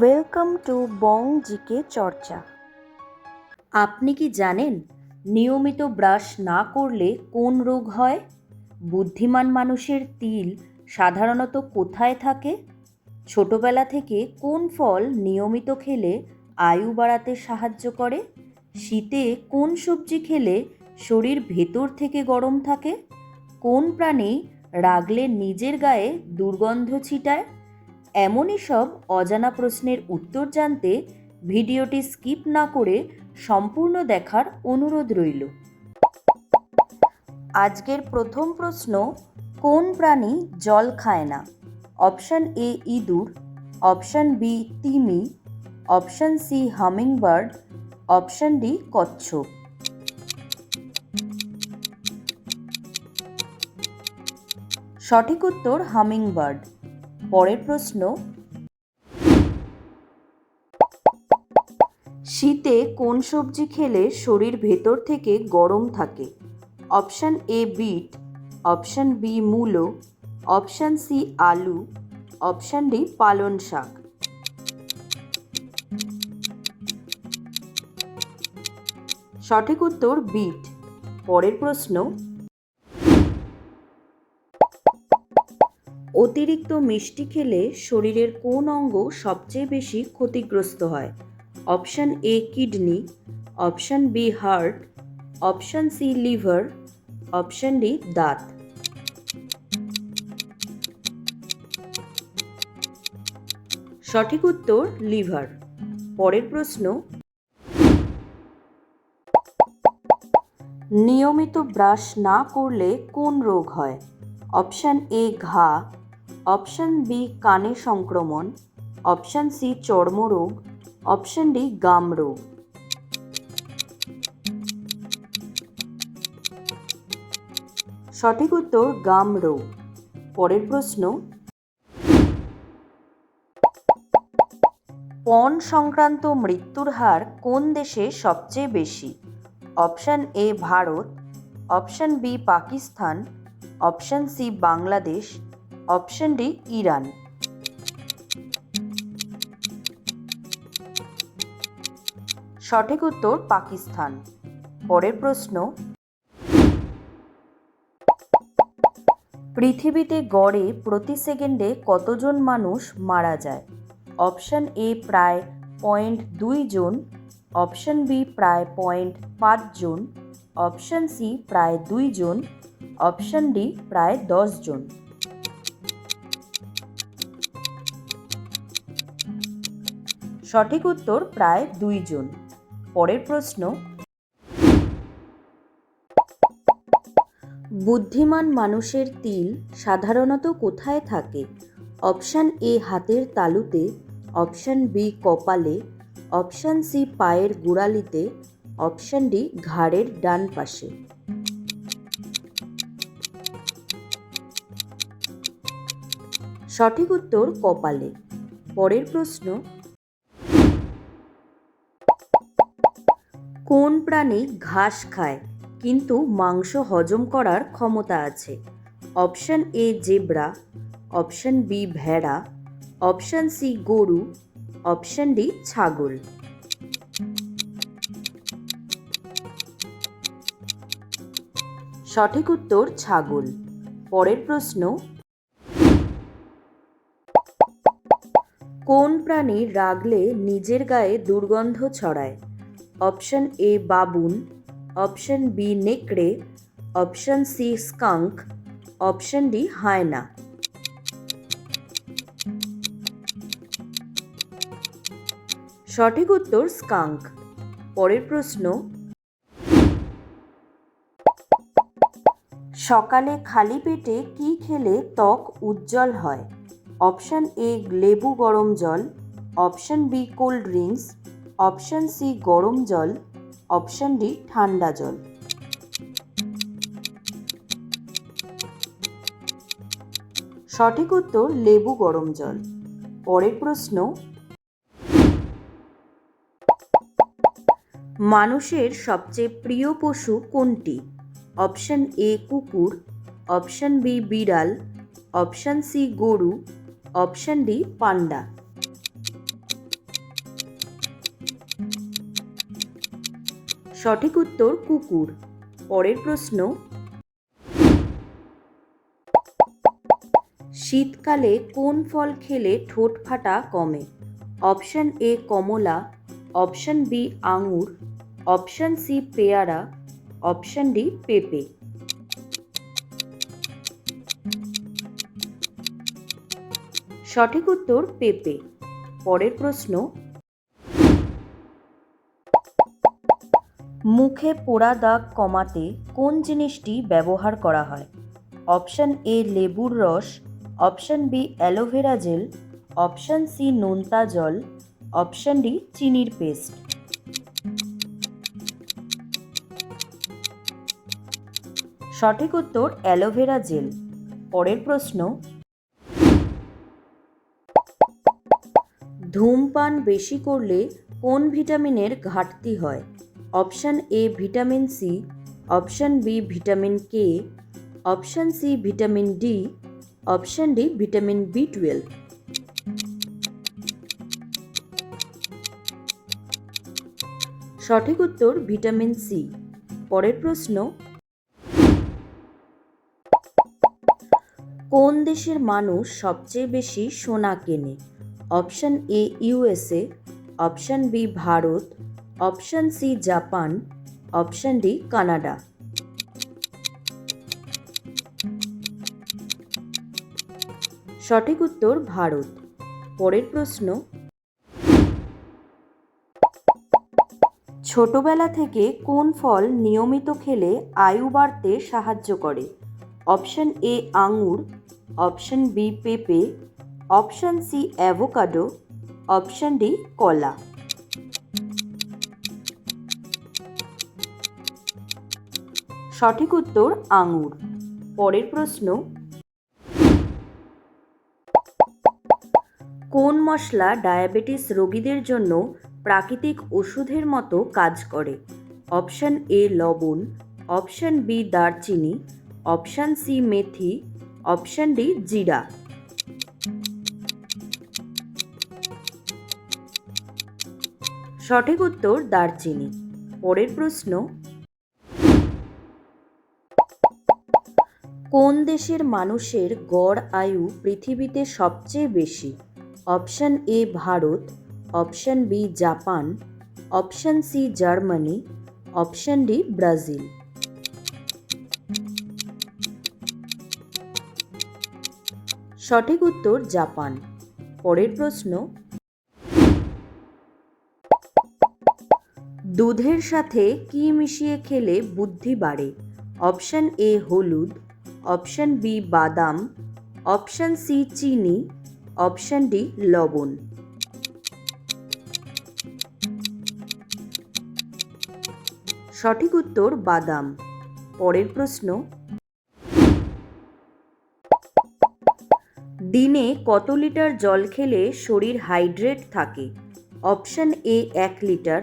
Welcome to Bong GK চর্চা আপনি কি জানেন নিয়মিত ব্রাশ না করলে কোন রোগ হয়? বুদ্ধিমান মানুষের তিল সাধারণত কোথায় থাকে? ছোটবেলা থেকে কোন ফল নিয়মিত খেলে আয়ু বাড়াতে সাহায্য করে? শীতে কোন সবজি খেলে শরীর ভেতর থেকে গরম থাকে? কোন প্রাণী রাগলে নিজের গায়ে দুর্গন্ধ ছিটায়? এমনই সব অজানা প্রশ্নের উত্তর জানতে ভিডিওটি স্কিপ না করে সম্পূর্ণ দেখার অনুরোধ রইল। আজকের প্রথম প্রশ্ন, কোন প্রাণী জল খায় না? অপশান এ ইঁদুর, অপশান বি তিমি, option C hummingbird, option D কচ্ছপ। সঠিক উত্তর হামিংবার্ড। পরের প্রশ্ন, শীতে কোন সবজি খেলে শরীর ভেতর থেকে গরম থাকে? Option A beet, option B মূলো, অপশান সি আলু, অপশান ডি পালন শাক। সঠিক উত্তর বিট। পরের প্রশ্ন অতিরিক্ত মিষ্টি খেলে শরীরের কোন অঙ্গ সবচেয়ে বেশি ক্ষতিগ্রস্ত হয়? Option A, kidney, option B, heart, option C, liver, option D, দাঁত। সঠিক উত্তর, লিভার। পরের প্রশ্ন, নিয়মিত ব্রাশ না করলে কোন রোগ হয়? অপশান এ, ঘা অপশান বি কানে সংক্রমণ। অপশান সি চর্মরোগ। অপশান ডি গাম রোগ সঠিক উত্তর গাম রোগ পরের প্রশ্ন। পণ সংক্রান্ত মৃত্যুর হার কোন দেশে সবচেয়ে বেশি? Option A Bharat. Option B Pakistan. Option C Bangladesh. Option D Iran সঠিক উত্তর, পাকিস্তান। পরের প্রশ্ন, পৃথিবীতে গড়ে প্রতি সেকেন্ডে কতজন মানুষ মারা যায়? অপশান এ প্রায় পয়েন্ট দুই জন। অপশান বি প্রায় পয়েন্ট পাঁচ জন। অপশান সি প্রায় দুই জন। অপশন ডি প্রায় দশ জন। সঠিক উত্তর প্রায় দুই জন। পরের প্রশ্ন, বুদ্ধিমান মানুষের তিল সাধারণত কোথায় থাকে? অপশান এ হাতের তালুতে, অপশান বি কপালে, অপশান সি পায়ের গোড়ালিতে, অপশান ডি ঘাড়ের ডান পাশে। সঠিক উত্তর কপালে। পরের প্রশ্ন প্রাণী ঘাস খায়, কিন্তু মাংস হজম করার ক্ষমতা আছে। Option A zebra, option B ভেড়া, অপশান সি গরু, অপশান ডি ছাগল। সঠিক উত্তর ছাগল। পরের প্রশ্ন, কোন প্রাণী রাগলে নিজের গায়ে দুর্গন্ধ ছড়ায়? Option A baboon, option B নেকড়ে, option C skunk, option D hyena. সঠিক উত্তর স্কাঙ্ক। পরের প্রশ্ন। সকালে খালি পেটে কি খেলে ত্বক উজ্জ্বল হয়? অপশান এ লেবু গরম জল, option B cold drinks option C গরম জল, অপশান ডি ঠান্ডা জল। সঠিক উত্তর লেবু গরম জল। পরের প্রশ্ন, মানুষের সবচেয়ে প্রিয় পশু কোনটি? অপশান এ কুকুর, অপশান বি বিড়াল, অপশান সি গরু, অপশান ডি পান্ডা। সঠিক উত্তর কুকুর। পরের প্রশ্ন, শীতকালে কোন ফল খেলে ঠোঁট ফাটা কমে? অপশন এ কমলা, অপশন বি আঙুর, অপশন সি পেয়ারা, অপশন ডি পেঁপে। সঠিক উত্তর পেঁপে। পরের প্রশ্ন মুখে পোড়া দাগ কমাতে কোন জিনিসটি ব্যবহার করা হয়? অপশন এ লেবুর রস, option B aloe vera gel, option C নোনতা জল, অপশন ডি চিনির পেস্ট। সঠিক উত্তর অ্যালোভেরা জেল। পরের প্রশ্ন, ধূমপান বেশি করলে কোন ভিটামিনের ঘাটতি হয়? Option A vitamin C, option B vitamin K, option C vitamin D, option D vitamin B twelve. সঠিক উত্তর ভিটামিন সি। পরের প্রশ্ন। কোন দেশের মানুষ সবচেয়ে বেশি সোনা কেনে? Option A USA option B Bharat option C Japan, option D Canada. সঠিক উত্তর ভারত। পরের প্রশ্ন, ছোটবেলা থেকে কোন ফল নিয়মিত খেলে আয়ু বাড়তে সাহায্য করে? অপশন এ আঙুর, অপশন বি পেঁপে, option C avocado, option D কলা। সঠিক উত্তর আঙুর। পরের প্রশ্ন, কোন মশলা ডায়াবেটিস রোগীদের জন্য প্রাকৃতিক ওষুধের মতো কাজ করে? অপশন এ, লবণ, অপশন বি, দারচিনি, অপশন সি, মেথি, অপশন ডি, জিরা। সঠিক উত্তর দারচিনি। পরের প্রশ্ন কোন দেশের মানুষের গড় আয়ু পৃথিবীতে সবচেয়ে বেশি? Option A Bharat. Option B Japan. Option C Germany. Option D Brazil. সঠিক উত্তর, জাপান। পরের প্রশ্ন। দুধের সাথে কি মিশিয়ে খেলে বুদ্ধি বাড়ে? অপশন এ হলুদ। অপশন বি বাদাম, অপশন সি চিনি, অপশন ডি লবণ। সঠিক উত্তর বাদাম। পরের প্রশ্ন, দিনে কত লিটার জল খেলে শরীর হাইড্রেট থাকে? অপশন এ এক লিটার,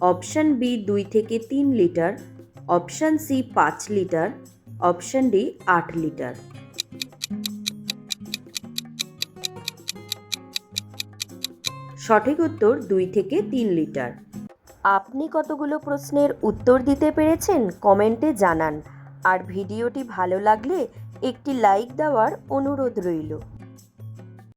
অপশন বি দুই থেকে তিন লিটার, অপশন সি পাঁচ লিটার অপশন ডি, আট লিটার। সঠিক উত্তর, দুই থেকে তিন লিটার। আপনি কতগুলো প্রশ্নের উত্তর দিতে পেরেছেন কমেন্টে জানান। আর ভিডিওটি ভালো লাগলে একটি লাইক দেওয়ার অনুরোধ রইল।